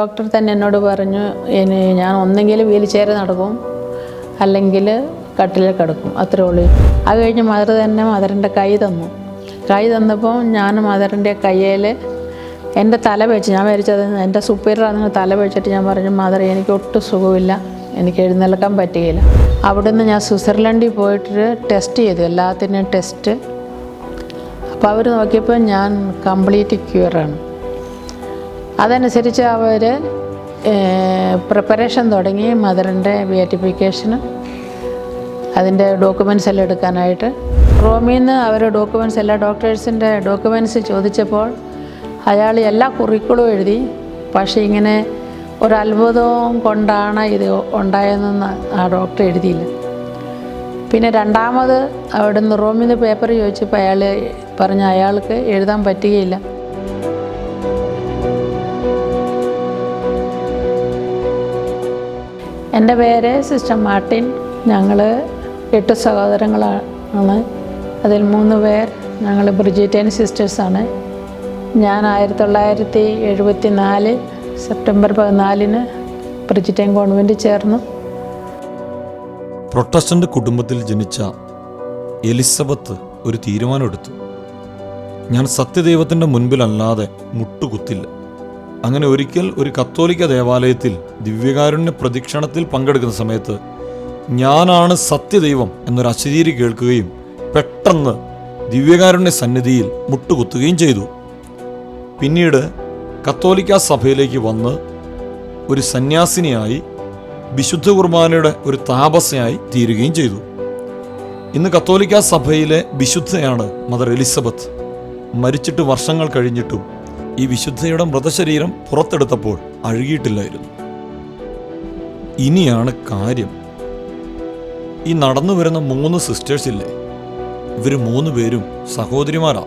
Doctor തന്നെ എന്നോട് പറഞ്ഞു ഇനി ഞാൻ ഒന്നെങ്കിൽ വീൽ ചെയർ നടക്കും അല്ലെങ്കിൽ കട്ടിലിൽ കിടക്കും അത്രേ ഉള്ളൂ. അത് കഴിഞ്ഞ് മദർ തന്നെ മദറിന്റെ കൈ തന്നു. കൈ തന്നപ്പോൾ ഞാൻ മദറിന്റെ കയ്യിൽ എന്റെ തല വെച്ച് ഞാൻ വരച്ചത് എന്റെ സുപ്പീരിയർ അങ്ങനെ തല വെച്ചിട്ട് ഞാൻ പറഞ്ഞു മദർ എനിക്ക് ഒട്ടും സുഖമില്ല എനിക്ക് എഴുന്നേൽക്കാൻ പറ്റുകയില്ല. അവിടുന്ന് ഞാൻ സ്വിറ്റ്സർലൻഡിൽ പോയിട്ട് ടെസ്റ്റ് ചെയ്തു എല്ലാത്തിനും ടെസ്റ്റ് അപ്പോൾ അവർ നോക്കിയപ്പോൾ ഞാൻ കംപ്ലീറ്റ് ക്യൂറാണ് അതനുസരിച്ച് അവർ പ്രിപ്പറേഷൻ തുടങ്ങി മദറിന്റെ ബിയാറ്റിഫിക്കേഷനും അതിന്റെ ഡോക്യുമെന്റ്സ് എല്ലാം എടുക്കാനായിട്ട്. റോമിൽ നിന്ന് അവർ ഡോക്യുമെന്റ്സ് എല്ലാ ഡോക്ടേഴ്സിന്റെ ഡോക്യുമെന്റ്സ് ചോദിച്ചപ്പോൾ അയാൾ എല്ലാ കുറിക്കുളും എഴുതി. പക്ഷേ ഇങ്ങനെ ഒരു അത്ഭുതവും കൊണ്ടാണ് ഇത് ഉണ്ടായതെന്ന് ആ ഡോക്ടർ എഴുതിയില്ല. പിന്നെ രണ്ടാമത് അവിടുന്ന് റൂമിൽ നിന്ന് പേപ്പർ ചോദിച്ചപ്പോൾ അയാൾ പറഞ്ഞ അയാൾക്ക് എഴുതാൻ പറ്റുകയില്ല. എന്റെ പേര് സിസ്റ്റർ മാർട്ടിൻ. ഞങ്ങൾ എട്ട് സഹോദരങ്ങളാണ്. അതിൽ മൂന്ന് പേർ ഞങ്ങൾ ബ്രിജിറ്റേൻ സിസ്റ്റേഴ്സാണ് ഞാൻ ആയിരത്തി തൊള്ളായിരത്തി എഴുപത്തി നാല് സെപ്റ്റംബർ പതിനാലിന് ബ്രിജിറ്റേൻ കോൺവെന്റ് ചേർന്നു. പ്രൊട്ടസ്റ്റന്റ് കുടുംബത്തിൽ ജനിച്ച എലിസബത്ത് ഒരു തീരുമാനമെടുത്തു. ഞാൻ സത്യദൈവത്തിന്റെ മുൻപിലല്ലാതെ മുട്ടുകുത്തില്ല. അങ്ങനെ ഒരിക്കൽ ഒരു കത്തോലിക്ക ദേവാലയത്തിൽ ദിവ്യകാരുണ്യ പ്രദക്ഷിണത്തിൽ പങ്കെടുക്കുന്ന സമയത്ത് ഞാനാണ് സത്യദൈവം എന്നൊരു അശരീരി കേൾക്കുകയും പെട്ടെന്ന് ദിവ്യകാരുണ്യ സന്നിധിയിൽ മുട്ടുകുത്തുകയും ചെയ്തു. പിന്നീട് കത്തോലിക്ക സഭയിലേക്ക് വന്ന് ഒരു സന്യാസിനിയായി വിശുദ്ധ കുർബാനയുടെ ഒരു താപസയായി തീരുകയും ചെയ്തു. ഇന്ന് കത്തോലിക്ക സഭയിലെ വിശുദ്ധയാണ് മദർ എലിസബത്ത്. മരിച്ചിട്ട് വർഷങ്ങൾ കഴിഞ്ഞിട്ടും ഈ വിശുദ്ധയുടെ മൃതശരീരം പുറത്തെടുത്തപ്പോൾ അഴുകിയിട്ടില്ലായിരുന്നു. ഇനിയാണ് കാര്യം. ഈ നടന്നു വരുന്ന മൂന്ന് സിസ്റ്റേഴ്സ് ഇല്ലേ? ഇവർ മൂന്ന് പേരും സഹോദരിമാരാ.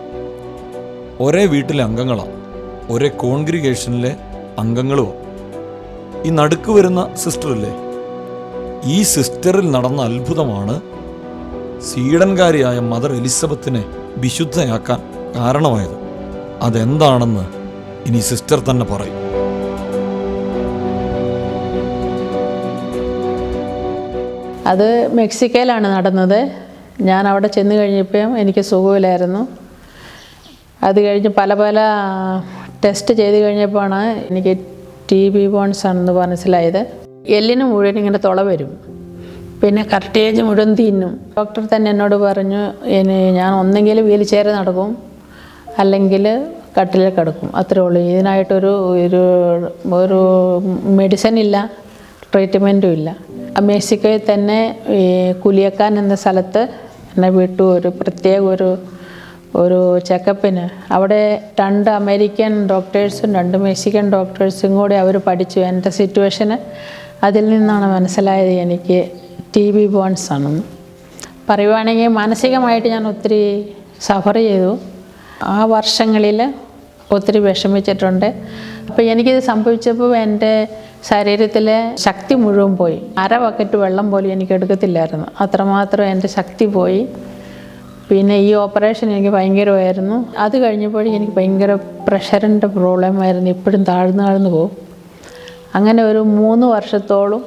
ഒരേ വീട്ടിലെ അംഗങ്ങളാണ് ഒരേ കോൺഗ്രിഗേഷനിലെ അംഗങ്ങളുമാണ് ഈ നടുക്ക് വരുന്ന സിസ്റ്ററില്ലേ ഈ സിസ്റ്ററിൽ നടന്ന അത്ഭുതമാണ് സ്വീഡൻകാരിയായ മദർ എലിസബത്തിനെ വിശുദ്ധയാക്കാൻ കാരണമായത്. അതെന്താണെന്ന് ഇനി സിസ്റ്റർ തന്നെ പറയും. അത് മെക്സിക്കോയിലാണ് നടന്നത്. ഞാൻ അവിടെ ചെന്ന് കഴിഞ്ഞപ്പോൾ എനിക്ക് സുഖമില്ലായിരുന്നു. അത് കഴിഞ്ഞ് പല പല ടെസ്റ്റ് ചെയ്ത് കഴിഞ്ഞപ്പോഴാണ് എനിക്ക് ടി ബി ബോൺസ് ആണെന്ന് മനസ്സിലായത്. എല്ലിന് മുഴുവൻ ഇങ്ങനെ തുള വരും. പിന്നെ കർട്ടേജ് മുഴുവൻ തിന്നും. ഡോക്ടർ തന്നെ എന്നോട് പറഞ്ഞു ഇനി ഞാൻ ഒന്നെങ്കിൽ വീൽ ചെയർ നടക്കും. അല്ലെങ്കിൽ കട്ടിലിൽ കിടക്കും. അത്രേ ഉള്ളൂ. ഇതിനായിട്ടൊരു ഒരു ഒരു മെഡിസിൻ ഇല്ല. ട്രീറ്റ്മെന്റും ഇല്ല. മെക്സിക്കോയിൽ തന്നെ ഈ കുലിയക്കാൻ എന്ന സ്ഥലത്ത് എന്നെ വിട്ടു. ഒരു പ്രത്യേക ഒരു ഒരു ചെക്കപ്പിന് അവിടെ രണ്ട് അമേരിക്കൻ ഡോക്ടേഴ്സും രണ്ട് മെക്സിക്കൻ ഡോക്ടേഴ്സും കൂടി അവർ പഠിച്ചു. എന്റെ സിറ്റുവേഷന് അതിൽ നിന്നാണ് മനസ്സിലായത് എനിക്ക് ടി ബി ബോൺസ് ആണെന്ന്. പറയുവാണെങ്കിൽ മാനസികമായിട്ട് ഞാൻ ഒത്തിരി സഫർ ചെയ്തു. ആ വർഷങ്ങളിൽ ഒത്തിരി വിഷമിച്ചിട്ടുണ്ട്. അപ്പോൾ എനിക്കിത് സംഭവിച്ചപ്പോൾ എന്റെ ശരീരത്തിലെ ശക്തി മുഴുവൻ പോയി. അര ബക്കറ്റ് വെള്ളം പോലും എനിക്ക് എടുക്കത്തില്ലായിരുന്നു. അത്രമാത്രം എന്റെ ശക്തി പോയി. പിന്നെ ഈ ഓപ്പറേഷൻ എനിക്ക് ഭയങ്കരമായിരുന്നു. അത് കഴിഞ്ഞപ്പോഴും എനിക്ക് ഭയങ്കര പ്രഷറിന്റെ പ്രോബ്ലം ആയിരുന്നു ഇപ്പോഴും താഴ്ന്നു താഴ്ന്നു പോകും. അങ്ങനെ ഒരു മൂന്ന് വർഷത്തോളം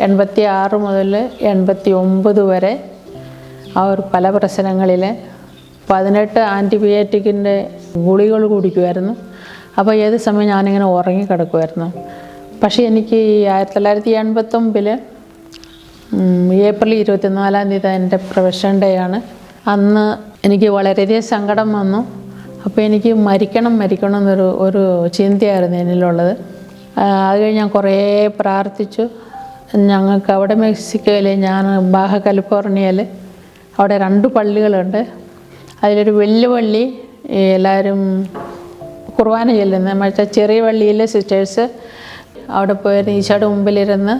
എൺപത്തി ആറ് മുതൽ എൺപത്തി ഒമ്പത് വരെ ആ ഒരു പല പ്രശ്നങ്ങളിൽ പതിനെട്ട് ആന്റിബയോട്ടിക്കിന്റെ ഗുളികൾ കുടിക്കുമായിരുന്നു. അപ്പോൾ ഏത് സമയം ഞാനിങ്ങനെ ഉറങ്ങിക്കിടക്കുമായിരുന്നു പക്ഷേ എനിക്ക് ഈ ആയിരത്തി തൊള്ളായിരത്തി എൺപത്തൊമ്പതിൽ ഏപ്രിൽ ഇരുപത്തിനാലാം തീയതി എന്റെ പ്രൊഫഷൻ ഡേ ആണ്. അന്ന് എനിക്ക് വളരെയധികം സങ്കടം വന്നു. അപ്പോൾ എനിക്ക് മരിക്കണം മരിക്കണം എന്നൊരു ഒരു ചിന്തയായിരുന്നു എന്നിലുള്ളത്. അത് കഴിഞ്ഞ് ഞാൻ കുറേ പ്രാർത്ഥിച്ചു. ഞങ്ങൾക്ക് അവിടെ മെക്സിക്കോയിൽ ഞാൻ ബാഹ കാലിഫോർണിയയിൽ അവിടെ രണ്ട് പള്ളികളുണ്ട്. അതിലൊരു വലിയ പള്ളി എല്ലാവരും കുർബാന ചെല്ലുന്നത് മറ്റേ ചെറിയ പള്ളിയിലെ സിസ്റ്റേഴ്സ് അവിടെ പോയി ഈശോയുടെ മുമ്പിലിരുന്ന്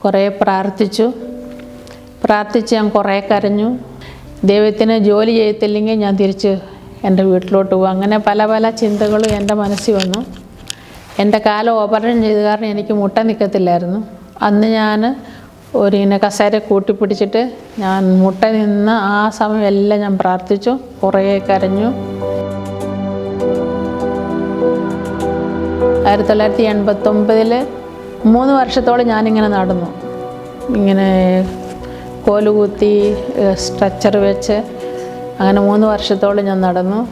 കുറേ പ്രാർത്ഥിച്ചു. പ്രാർത്ഥിച്ച് ഞാൻ കുറേ കരഞ്ഞു. ദൈവത്തിന് ജോലി ചെയ്യത്തില്ലെങ്കിൽ ഞാൻ തിരിച്ച് എന്റെ വീട്ടിലോട്ട് പോകും. അങ്ങനെ പല പല ചിന്തകളും എന്റെ മനസ്സിൽ വന്നു. എന്റെ കാലം ഓപ്പറേഷൻ ചെയ്ത കാരണം എനിക്ക് മുട്ട നിൽക്കത്തില്ലായിരുന്നു. അന്ന് ഞാൻ ഒരു ഇങ്ങനെ കസേര കൂട്ടിപ്പിടിച്ചിട്ട് ഞാൻ മുട്ട നിന്ന് ആ സമയം എല്ലാം ഞാൻ പ്രാർത്ഥിച്ചു. കുറേ കരഞ്ഞു. ആയിരത്തി തൊള്ളായിരത്തി എൺപത്തൊമ്പതിൽ മൂന്ന് വർഷത്തോളം ഞാനിങ്ങനെ നടന്നു. ഇങ്ങനെ കോലുകുത്തി സ്ട്രെച്ചർ വെച്ച് അങ്ങനെ മൂന്ന് വർഷത്തോളം ഞാൻ നടന്നു.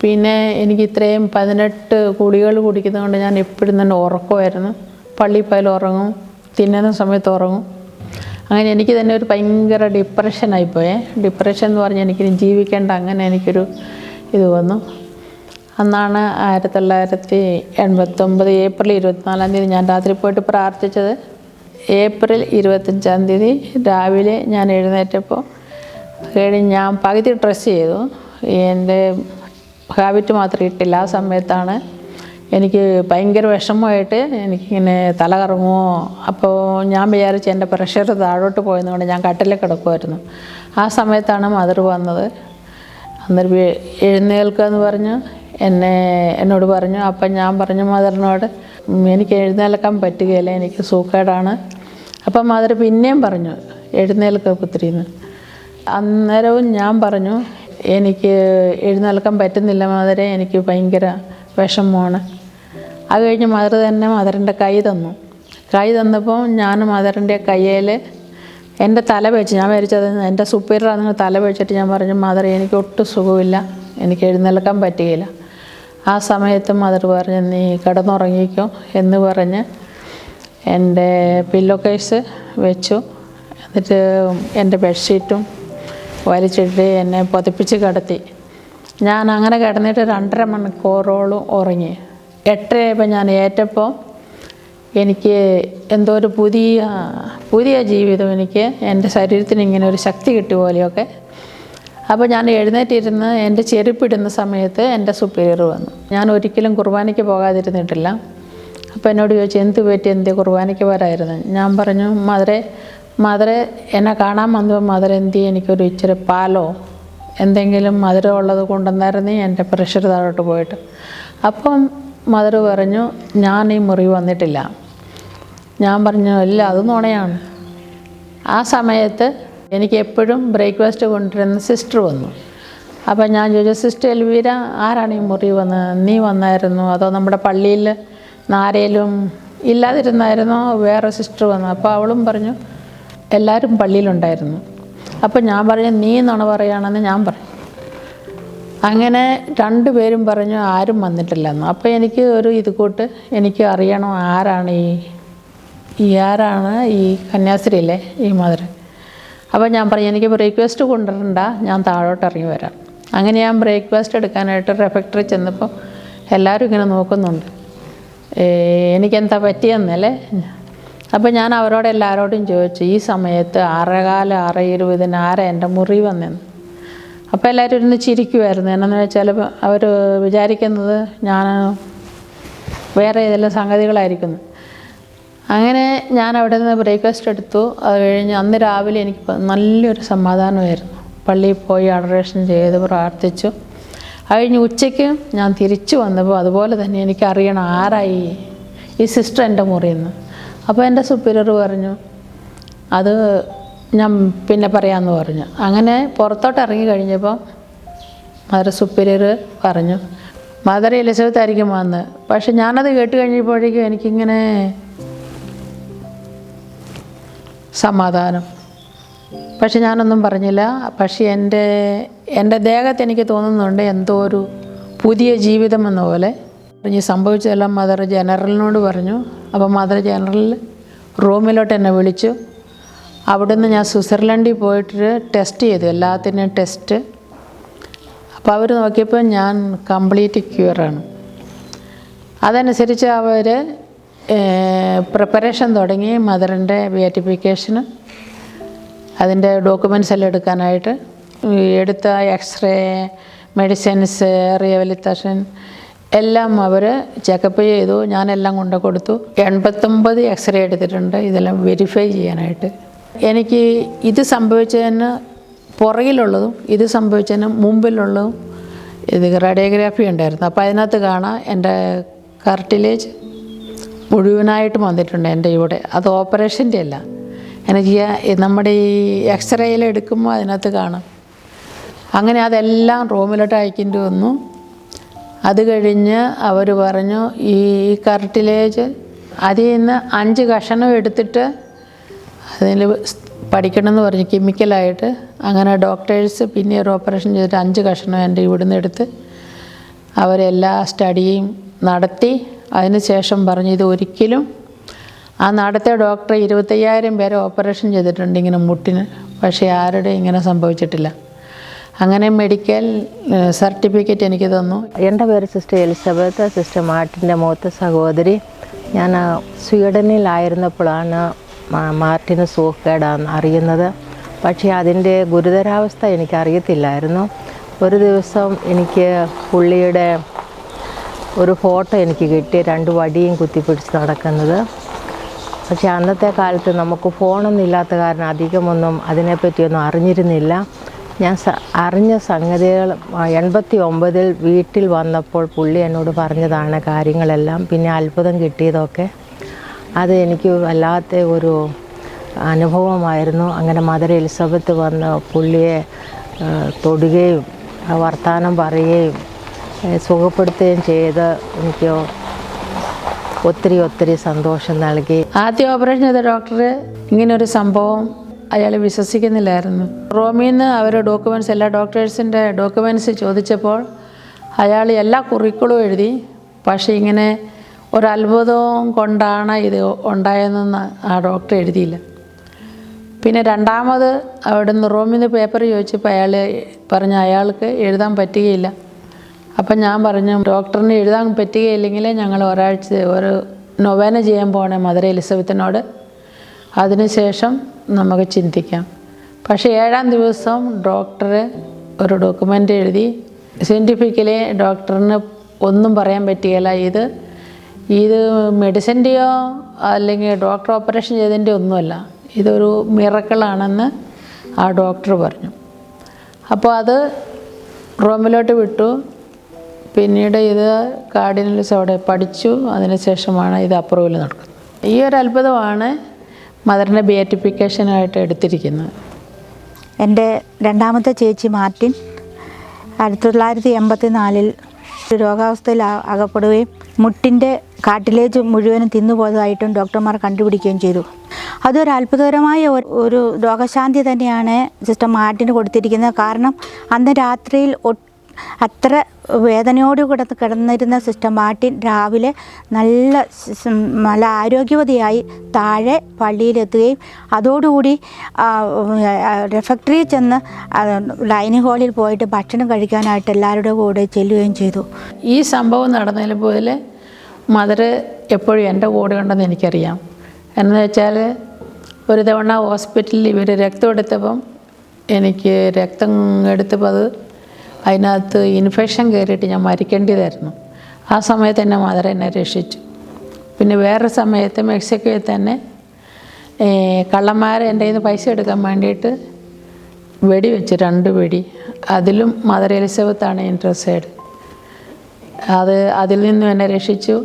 പിന്നെ എനിക്ക് ഇത്രയും പതിനെട്ട് കുടികൾ കുടിക്കുന്നതുകൊണ്ട് ഞാൻ എപ്പോഴും തന്നെ ഉറക്കമായിരുന്നു. പള്ളിയിൽ പോയാൽ ഉറങ്ങും തിന്നുന്ന സമയത്ത് ഉറങ്ങും. അങ്ങനെ എനിക്ക് തന്നെ ഒരു ഭയങ്കര ഡിപ്രഷനായിപ്പോയേ ഡിപ്രഷൻ എന്ന് പറഞ്ഞാൽ എനിക്കിനി ജീവിക്കേണ്ട അങ്ങനെ എനിക്കൊരു ഇത് വന്നു. അന്നാണ് ആയിരത്തി തൊള്ളായിരത്തി എൺപത്തൊമ്പത് ഏപ്രിൽ ഇരുപത്തിനാലാം തീയതി ഞാൻ രാത്രി പോയിട്ട് പ്രാർത്ഥിച്ചത്. ഏപ്രിൽ ഇരുപത്തഞ്ചാം തീയതി രാവിലെ ഞാൻ എഴുന്നേറ്റപ്പോൾ കഴിഞ്ഞ് ഞാൻ പകുതി ഡ്രസ്സ് ചെയ്തു. എന്റെ ഹാബിറ്റ് മാത്രം ഇട്ടില്ല. ആ സമയത്താണ് എനിക്ക് ഭയങ്കര വിഷമമായിട്ട് എനിക്കിങ്ങനെ തല കറങ്ങുമോ അപ്പോൾ ഞാൻ വിചാരിച്ചു എന്റെ പ്രഷർ താഴോട്ട് പോയതുകൊണ്ട് ഞാൻ കട്ടിലേ കിടക്കുമായിരുന്നു ആ സമയത്താണ് മദർ വന്നത്. അന്നേരം എഴുന്നേൽക്കുക എന്ന് പറഞ്ഞു. എന്നെ എന്നോട് പറഞ്ഞു അപ്പം ഞാൻ പറഞ്ഞു മദറിനോട് എനിക്ക് എഴുന്നേൽക്കാൻ പറ്റുകയില്ല എനിക്ക് സൂക്കേടാണ് അപ്പം മദർ പിന്നെയും പറഞ്ഞു എഴുന്നേൽക്കുക പുത്രിന്ന്. അന്നേരവും ഞാൻ പറഞ്ഞു എനിക്ക് എഴുന്നേൽക്കാൻ പറ്റുന്നില്ല മദരെ എനിക്ക് ഭയങ്കര വിഷമമാണ്. അത് കഴിഞ്ഞ് മദർ തന്നെ മദറിന്റെ കൈ തന്നു. കൈ തന്നപ്പോൾ ഞാൻ മദറിന്റെ കയ്യിൽ എന്റെ തല വെച്ച് ഞാൻ വിചാരിച്ചത് എന്റെ സുപ്പീരിയർ അതിന് തല വെച്ചിട്ട് ഞാൻ പറഞ്ഞു മദർ എനിക്ക് ഒട്ടും സുഖമില്ല. എനിക്ക് എഴുന്നേൽക്കാൻ പറ്റുകയില്ല. ആ സമയത്ത് മദർ പറഞ്ഞു നീ കിടന്നുറങ്ങിക്കോ എന്ന് പറഞ്ഞ് എന്റെ പില്ലോ കേസ് വെച്ചു. എന്നിട്ട് എന്റെ ബെഡ്ഷീറ്റും വലിച്ചിട്ട് എന്നെ പതിപ്പിച്ച് കിടത്തി. ഞാൻ അങ്ങനെ കിടന്നിട്ട് രണ്ടര മണിക്കൂറോളം ഉറങ്ങി. എട്ടരയായപ്പോൾ ഞാൻ ഏറ്റപ്പോൾ എനിക്ക് എന്തോ ഒരു പുതിയ പുതിയ ജീവിതം എനിക്ക് എന്റെ ശരീരത്തിന് ഇങ്ങനെ ഒരു ശക്തി കിട്ടിയ പോലെയൊക്കെ. അപ്പോൾ ഞാൻ എഴുന്നേറ്റിരുന്ന് എന്റെ ചെരുപ്പിടുന്ന സമയത്ത് എന്റെ സുപ്പീരിയർ വന്നു. ഞാൻ ഒരിക്കലും കുർബാനയ്ക്ക് പോകാതിരുന്നിട്ടില്ല. അപ്പോൾ എന്നോട് ചോദിച്ചു എന്ത് പറ്റി? എന്ത് കുർബാനയ്ക്ക് വരായിരുന്നു ഞാൻ പറഞ്ഞു മധുരെ മധുരെ എന്നെ കാണാൻ വന്നപ്പോൾ മദർ എന്ത്? എനിക്കൊരു ഇച്ചിരി പാലോ എന്തെങ്കിലും മധുരം ഉള്ളത് കൊണ്ടുവന്നായിരുന്നു എന്റെ പ്രഷർ താഴോട്ട് പോയിട്ട്. അപ്പം മദർ പറഞ്ഞു ഞാൻ ഈ മുറി വന്നിട്ടില്ല. ഞാൻ പറഞ്ഞു ഇല്ല അത് നുണയാണ്. ആ സമയത്ത് എനിക്ക് എപ്പോഴും ബ്രേക്ക്ഫാസ്റ്റ് കൊണ്ടുവരുന്ന സിസ്റ്റർ വന്നു. അപ്പം ഞാൻ ചോദിച്ചു സിസ്റ്റർ എൽവീര ആരാണ് ഈ മുറി വന്നത് നീ വന്നായിരുന്നു? അതോ നമ്മുടെ പള്ളിയിൽ ആരേലും ഇല്ലാതിരുന്നായിരുന്നോ? വേറെ സിസ്റ്റർ വന്നു. അപ്പോൾ അവളും പറഞ്ഞു എല്ലാവരും പള്ളിയിലുണ്ടായിരുന്നു. അപ്പോൾ ഞാൻ പറഞ്ഞു നീ എന്നാണ് പറയുകയാണെന്ന് ഞാൻ പറഞ്ഞു അങ്ങനെ രണ്ടുപേരും പറഞ്ഞു ആരും വന്നിട്ടില്ലെന്ന്. അപ്പോൾ എനിക്ക് ഒരു ഇത് കൂട്ട് എനിക്ക് അറിയണം ആരാണ് ഈ ഈ ആരാണ് ഈ കന്യാസ്ത്രീയിലെ ഈ മദർ അപ്പോൾ ഞാൻ പറഞ്ഞു എനിക്ക് ബ്രേക്ക്ഫാസ്റ്റ് കൊണ്ടുവരണ്ട ഞാൻ താഴോട്ട് ഇറങ്ങി വരാം. അങ്ങനെ ഞാൻ ബ്രേക്ക്ഫാസ്റ്റ് എടുക്കാനായിട്ട് റെഫക്ടറി ചെന്നപ്പോൾ എല്ലാവരും ഇങ്ങനെ നോക്കുന്നുണ്ട്. എനിക്കെന്താ പറ്റിയെന്നല്ലേ? അപ്പോൾ ഞാൻ അവരോട് എല്ലാവരോടും ചോദിച്ചു ഈ സമയത്ത് ആറേകാലം ആറ് ഇരുപതിന് ആരാ എന്റെ മുറി വന്നെന്ന് അപ്പോൾ എല്ലാവരും ഇരുന്ന് ചിരിക്കുമായിരുന്നു എന്നു വെച്ചാൽ അവർ വിചാരിക്കുന്നത് ഞാൻ വേറെ ഏതെല്ലാം സംഗതികളായിരിക്കുന്നു. അങ്ങനെ ഞാൻ അവിടെ നിന്ന് ബ്രേക്ക്ഫാസ്റ്റ് എടുത്തു. അത് കഴിഞ്ഞ് അന്ന് രാവിലെ എനിക്ക് നല്ലൊരു സമാധാനമായിരുന്നു. പള്ളിയിൽ പോയി അഡറേഷൻ ചെയ്ത് പ്രാർത്ഥിച്ചു. അത് കഴിഞ്ഞ് ഉച്ചയ്ക്ക് ഞാൻ തിരിച്ചു വന്നപ്പോൾ അതുപോലെ തന്നെ എനിക്ക് അറിയണം ആരായി ഈ സിസ്റ്റർ എന്റെ മുറിയിൽ നിന്ന്. അപ്പോൾ എന്റെ സുപ്പീരിയർ പറഞ്ഞു അത് ഞാൻ പിന്നെ പറയാമെന്ന് പറഞ്ഞു. അങ്ങനെ പുറത്തോട്ട് ഇറങ്ങി കഴിഞ്ഞപ്പോൾ മദർ സുപ്പീരിയർ പറഞ്ഞു മദർ എലിസബത്ത് ആയിരിക്കും വന്ന്. പക്ഷെ ഞാനത് കേട്ട് കഴിഞ്ഞപ്പോഴേക്കും എനിക്കിങ്ങനെ സമാധാനം. പക്ഷെ ഞാനൊന്നും പറഞ്ഞില്ല. പക്ഷെ എന്റെ എന്റെ ദേഹത്ത് എനിക്ക് തോന്നുന്നുണ്ട് എന്തോ ഒരു പുതിയ ജീവിതം എന്ന പോലെ ഈ സംഭവിച്ചതെല്ലാം മദർ ജനറലിനോട് പറഞ്ഞു. അപ്പോൾ മദർ ജനറൽ റൂമിലോട്ട് എന്നെ വിളിച്ചു. അവിടുന്ന് ഞാൻ സ്വിറ്റ്സർലൻഡിൽ പോയിട്ട് ടെസ്റ്റ് ചെയ്തു എല്ലാത്തിനും ടെസ്റ്റ് അപ്പോൾ അവർ നോക്കിയപ്പോൾ ഞാൻ കംപ്ലീറ്റ് ക്യൂറാണ് അതനുസരിച്ച് അവർ പ്രിപ്പറേഷൻ തുടങ്ങി മദറിന്റെ ബിയറ്റിഫിക്കേഷന് അതിന്റെ ഡോക്യുമെന്റ്സ് എല്ലാം എടുക്കാനായിട്ട് എടുത്ത എക്സ്റേ മെഡിസിൻസ് റിഹബിലിറ്റേഷൻ എല്ലാം അവർ ചെക്കപ്പ് ചെയ്തു. ഞാനെല്ലാം കൊണ്ട് കൊടുത്തു. എൺപത്തൊമ്പത് എക്സ്റേ എടുത്തിട്ടുണ്ട്. ഇതെല്ലാം വെരിഫൈ ചെയ്യാനായിട്ട്. എനിക്ക് ഇത് സംഭവിച്ചതിന് പുറകിലുള്ളതും ഇത് സംഭവിച്ചതിന് മുമ്പിലുള്ളതും ഇത് റേഡിയോഗ്രാഫി ഉണ്ടായിരുന്നു. അപ്പോൾ അതിനകത്ത് കാണാം എന്റെ കർട്ടിലേജ് മുഴുവനായിട്ടും വന്നിട്ടുണ്ട് എന്റെ ഇവിടെ. അത് ഓപ്പറേഷന്റെ അല്ല. എനിക്ക് നമ്മുടെ ഈ എക്സ്റേയിൽ എടുക്കുമ്പോൾ അതിനകത്ത് കാണാം. അങ്ങനെ അതെല്ലാം റൂമിലോട്ട് അയക്കേണ്ടി വന്നു. അത് കഴിഞ്ഞ് അവർ പറഞ്ഞു ഈ കർട്ടിലേജ് അതിൽ നിന്ന് അഞ്ച് കഷണം എടുത്തിട്ട് അതിൽ പഠിക്കണമെന്ന് പറഞ്ഞു കെമിക്കലായിട്ട്. അങ്ങനെ ഡോക്ടേഴ്സ് പിന്നെ ഒരു ഓപ്പറേഷൻ ചെയ്തിട്ട് അഞ്ച് കഷണം എന്റെ ഇവിടുന്ന് എടുത്ത് അവരെല്ലാ സ്റ്റഡിയും നടത്തി. അതിന് ശേഷം പറഞ്ഞു ഇത് ഒരിക്കലും ആ നടത്തിയ ഡോക്ടർ ഇരുപത്തയ്യായിരം പേരെ ഓപ്പറേഷൻ ചെയ്തിട്ടുണ്ട് ഇങ്ങനെ മുട്ടിന്. പക്ഷേ ആരുടെ ഇങ്ങനെ സംഭവിച്ചിട്ടില്ല. അങ്ങനെ മെഡിക്കൽ സർട്ടിഫിക്കറ്റ് എനിക്ക് തന്നു. എന്റെ പേര് സിസ്റ്റർ എലിസബത്ത് സിസ്റ്റർ മാർട്ടിന്റെ മൂത്ത സഹോദരി. ഞാൻ സ്വീഡനിലായിരുന്നപ്പോഴാണ് മാർട്ടിന് സൂക്കേടാന്ന് അറിയുന്നത്. പക്ഷേ അതിന്റെ ഗുരുതരാവസ്ഥ എനിക്കറിയത്തില്ലായിരുന്നു. ഒരു ദിവസം എനിക്ക് പുള്ളിയുടെ ഒരു ഫോട്ടോ എനിക്ക് കിട്ടി രണ്ട് വടിയും കുത്തിപ്പിടിച്ച് നടക്കുന്നത്. പക്ഷേ അന്നത്തെ കാലത്ത് നമുക്ക് ഫോണൊന്നും ഇല്ലാത്ത കാരണം അധികമൊന്നും അതിനെപ്പറ്റിയൊന്നും അറിഞ്ഞിരുന്നില്ല. ഞാൻ അറിഞ്ഞ സംഗതികൾ എൺപത്തി ഒമ്പതിൽ വീട്ടിൽ വന്നപ്പോൾ പുള്ളി എന്നോട് പറഞ്ഞതാണ് കാര്യങ്ങളെല്ലാം പിന്നെ അത്ഭുതം കിട്ടിയതൊക്കെ. അത് എനിക്ക് വല്ലാത്ത ഒരു അനുഭവമായിരുന്നു. അങ്ങനെ മദർ എലിസബത്ത് വന്ന് പുള്ളിയെ തൊടുകയും വർത്തമാനം പറയുകയും സുഖപ്പെടുത്തുകയും ചെയ്ത് എനിക്ക് ഒത്തിരി ഒത്തിരി സന്തോഷം നൽകി. ആദ്യ ഓപ്പറേഷൻ ചെയ്ത ഡോക്ടർ ഇങ്ങനൊരു സംഭവം അയാൾ വിശ്വസിക്കുന്നില്ലായിരുന്നു. റോമിൽ നിന്ന് അവർ ഡോക്യുമെന്റ്സ് എല്ലാ ഡോക്ടേഴ്സിന്റെ ഡോക്യുമെന്റ്സ് ചോദിച്ചപ്പോൾ അയാൾ എല്ലാ കുറിക്കളും എഴുതി പക്ഷേ ഇങ്ങനെ ഒരു അത്ഭുതവും കൊണ്ടാണ് ഇത് ഉണ്ടായതെന്ന് ആ ഡോക്ടർ എഴുതിയില്ല. പിന്നെ രണ്ടാമത് അവിടുന്ന് റൂമിൽ നിന്ന് പേപ്പർ ചോദിച്ചപ്പോൾ അയാൾ പറഞ്ഞു അയാൾക്ക് എഴുതാൻ പറ്റുകയില്ല. അപ്പം ഞാൻ പറഞ്ഞു ഡോക്ടറിന് എഴുതാൻ പറ്റുകയില്ലെങ്കിൽ ഞങ്ങൾ ഒരാഴ്ച ഒരു നൊവേന ചെയ്യാൻ പോകണേ മദർ എലിസബത്തിനോട്. അതിനുശേഷം നമുക്ക് ചിന്തിക്കാം. പക്ഷേ ഏഴാം ദിവസം ഡോക്ടർ ഒരു ഡോക്യുമെന്റ് എഴുതി സയന്റിഫിക്കലി ഡോക്ടറിന് ഒന്നും പറയാൻ പറ്റുകയില്ല. ഇത് ഇത് മെഡിസിന്റെയോ അല്ലെങ്കിൽ ഡോക്ടർ ഓപ്പറേഷൻ ചെയ്തതിന്റെ ഒന്നുമല്ല. ഇതൊരു മിറക്കിളാണെന്ന് ആ ഡോക്ടർ പറഞ്ഞു. അപ്പോൾ അത് റോമിലോട്ട് വിട്ടു. പിന്നീട് ഇത് കാർഡിനൽസ് അവിടെ പഠിച്ചു. അതിനുശേഷമാണ് ഇത് അപ്രൂവൽ നടക്കുന്നത്. ഈ ഒരു അത്ഭുതമാണ് മദറിന്റെ ബിയറ്റിഫിക്കേഷനായിട്ട് എടുത്തിരിക്കുന്നത്. എന്റെ രണ്ടാമത്തെ ചേച്ചി മാർട്ടിൻ ആയിരത്തി തൊള്ളായിരത്തി എൺപത്തി നാലിൽ രോഗാവസ്ഥയിൽ അകപ്പെടുകയും മുട്ടിന്റെ കാട്ടിലേജ് മുഴുവനും തിന്നുപോയതായിട്ടും ഡോക്ടർമാർ കണ്ടുപിടിക്കുകയും ചെയ്തു. അതൊരു അത്ഭുതകരമായ ഒരു- രോഗശാന്തി തന്നെയാണ് സിസ്റ്റർ മാർട്ടിന് കൊടുത്തിരിക്കുന്നത്. കാരണം അന്ന് രാത്രിയിൽ ഒ- അത്ര വേദനയോട് കൂടെ കിടന്നിരുന്ന സിസ്റ്റർ മാർട്ടിൻ രാവിലെ നല്ല നല്ല ആരോഗ്യവതിയായി താഴെ പള്ളിയിലെത്തുകയും അതോടുകൂടി റെഫക്ടറിയിൽ ചെന്ന് ഡൈനിങ് ഹാളിൽ പോയിട്ട് ഭക്ഷണം കഴിക്കാനായിട്ട് എല്ലാവരുടെ കൂടെ ചെല്ലുകയും ചെയ്തു. ഈ സംഭവം നടന്നതിൽ പോലെ മദർ എപ്പോഴും എന്റെ കൂടെ ഉണ്ടെന്ന് എനിക്കറിയാം. എന്ന് വെച്ചാൽ ഒരു തവണ ഹോസ്പിറ്റലിൽ ഇവർ രക്തം എടുത്തപ്പം എനിക്ക് രക്തം എടുത്തപ്പോൾ അത് അതിനകത്ത് ഇൻഫെക്ഷൻ കയറിയിട്ട് ഞാൻ മരിക്കേണ്ടതായിരുന്നു. ആ സമയത്ത് എന്റെ മദർ എന്നെ രക്ഷിച്ചു. പിന്നെ വേറെ സമയത്ത് മെക്സിക്കോയിൽ തന്നെ കള്ളന്മാർ എന്റെ കയ്യിൽ നിന്ന് പൈസ എടുക്കാൻ വേണ്ടിയിട്ട് വെടി വെച്ച് രണ്ട് വെടി. അതിലും മദർ എലിസബത്താണ് ഇൻട്രസ്റ്റഡ് അത് അതിൽ നിന്നും എന്നെ രക്ഷിച്ചു.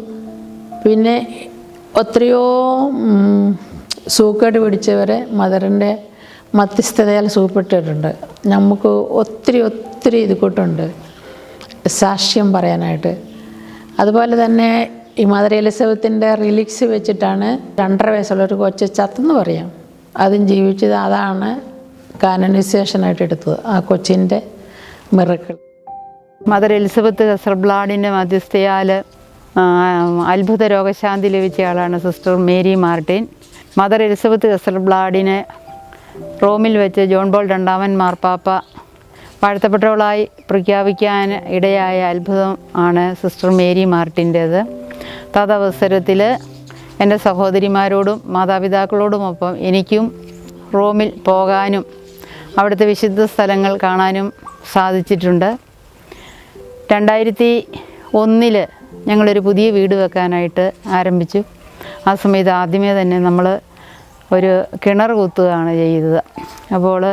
പിന്നെ ഒത്തിരിയോ ഉം, സൂക്കേട് പിടിച്ചവരെ മദറിന്റെ മധ്യസ്ഥതയാൽ സുഖപ്പെട്ടിട്ടുണ്ട്. നമുക്ക് ഒത്തിരി ഒത്തിരി ഇത് കൂട്ടുണ്ട് സാക്ഷ്യം പറയാനായിട്ട്. അതുപോലെ തന്നെ ഈ മദർ എലിസബത്തിന്റെ റിലിക്സ് വെച്ചിട്ടാണ് രണ്ടര വയസ്സുള്ള ഒരു കൊച്ചു ചത്തെന്ന് പറയാം. അതും ജീവിച്ചത് അതാണ് കാനനൈസേഷനായിട്ട് എടുത്തത്. ആ കൊച്ചിന്റെ മിറക്കൾ. മദർ എലിസബത്ത് കസർബ്ലാഡിന്റെ മധ്യസ്ഥയാൽ അത്ഭുത രോഗശാന്തി ലഭിച്ചയാളാണ് sister Mary Martin. Mother Elizabeth ഹസർബ്ലാഡിനെ റോമിൽ വെച്ച് ജോൺ ബോൾ രണ്ടാമൻ മാർപ്പാപ്പ വാഴ്ത്തപ്പെട്ടവളായി പ്രഖ്യാപിക്കാൻ ഇടയായ അത്ഭുതം ആണ് സിസ്റ്റർ മേരി മാർട്ടിന്റേത്. തദവസരത്തിൽ എന്റെ സഹോദരിമാരോടും മാതാപിതാക്കളോടുമൊപ്പം എനിക്കും റോമിൽ പോകാനും അവിടുത്തെ വിശുദ്ധ സ്ഥലങ്ങൾ കാണാനും സാധിച്ചിട്ടുണ്ട്. രണ്ടായിരത്തി ഒന്നിൽ ഞങ്ങളൊരു പുതിയ വീട് വെക്കാനായിട്ട് ആരംഭിച്ചു. ആ സമയത്ത് ആദ്യമേ തന്നെ നമ്മൾ ഒരു കിണർ കുത്തുകയാണ് ചെയ്തത്. അപ്പോൾ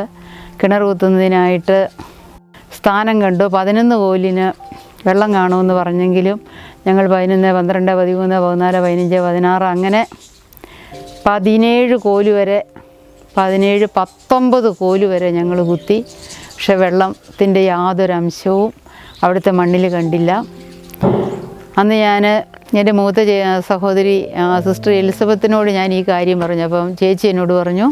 കിണർ കുത്തുന്നതിനായിട്ട് സ്ഥാനം കണ്ടു. പതിനൊന്ന് കോലിന് വെള്ളം കാണുമെന്ന് പറഞ്ഞെങ്കിലും ഞങ്ങൾ പതിനൊന്ന് പന്ത്രണ്ട് പതിമൂന്ന് പതിനാല് പതിനഞ്ച് പതിനാറ് അങ്ങനെ പതിനേഴ് കോൽ വരെ പതിനേഴ് പത്തൊമ്പത് കോൽ വരെ ഞങ്ങൾ കുത്തി. പക്ഷെ വെള്ളത്തിന്റെ യാതൊരു അംശവും അവിടുത്തെ മണ്ണിൽ കണ്ടില്ല. അന്ന് ഞാൻ എന്റെ മൂത്ത സഹോദരി സിസ്റ്റർ എലിസബത്തിനോട് ഞാൻ ഈ കാര്യം പറഞ്ഞു. അപ്പം ചേച്ചി എന്നോട് പറഞ്ഞു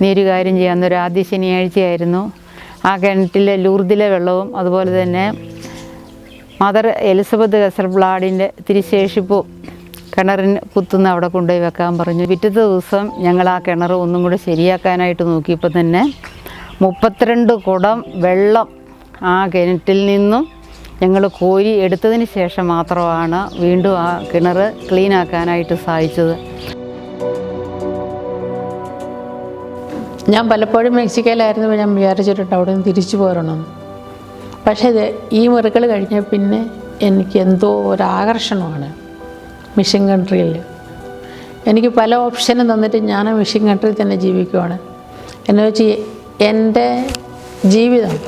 നീ ഒരു കാര്യം ചെയ്യാം. അന്നൊരു ആദ്യ ശനിയാഴ്ചയായിരുന്നു. ആ കിണറ്റിലെ ലൂർദിലെ വെള്ളവും അതുപോലെ തന്നെ മദർ എലിസബത്ത് കസർബ്ലാഡിന്റെ തിരിശേഷിപ്പും കിണറിന് കുത്തുന്ന അവിടെ കൊണ്ടുപോയി വെക്കാൻ പറഞ്ഞു. പിറ്റത്തെ ദിവസം ഞങ്ങൾ ആ കിണർ ഒന്നും കൂടെ ശരിയാക്കാനായിട്ട് നോക്കിയപ്പോൾ തന്നെ മുപ്പത്തിരണ്ട് കുടം വെള്ളം ആ കിണറ്റിൽ നിന്നും ഞങ്ങൾ കോരി എടുത്തതിന് ശേഷം മാത്രമാണ് വീണ്ടും ആ കിണർ ക്ലീൻ ആക്കാനായിട്ട് സാധിച്ചത്. ഞാൻ പലപ്പോഴും മെക്സിക്കയിലായിരുന്നപ്പോൾ ഞാൻ വിചാരിച്ചിട്ടുണ്ട് അവിടെ നിന്ന് തിരിച്ചു പോരണം. പക്ഷേ ഇത് ഈ മുറികൾ കഴിഞ്ഞ പിന്നെ എനിക്ക് എന്തോ ഒരാകർഷണമാണ് മിഷൻ കൺട്രിയിൽ. എനിക്ക് പല ഓപ്ഷനും തന്നിട്ട് ഞാൻ മിഷൻ കൺട്രിയിൽ തന്നെ ജീവിക്കുവാണ്. എന്ന് വെച്ച് എന്റെ ജീവിതം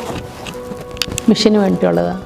മിഷന് വേണ്ടിയുള്ളതാണ്.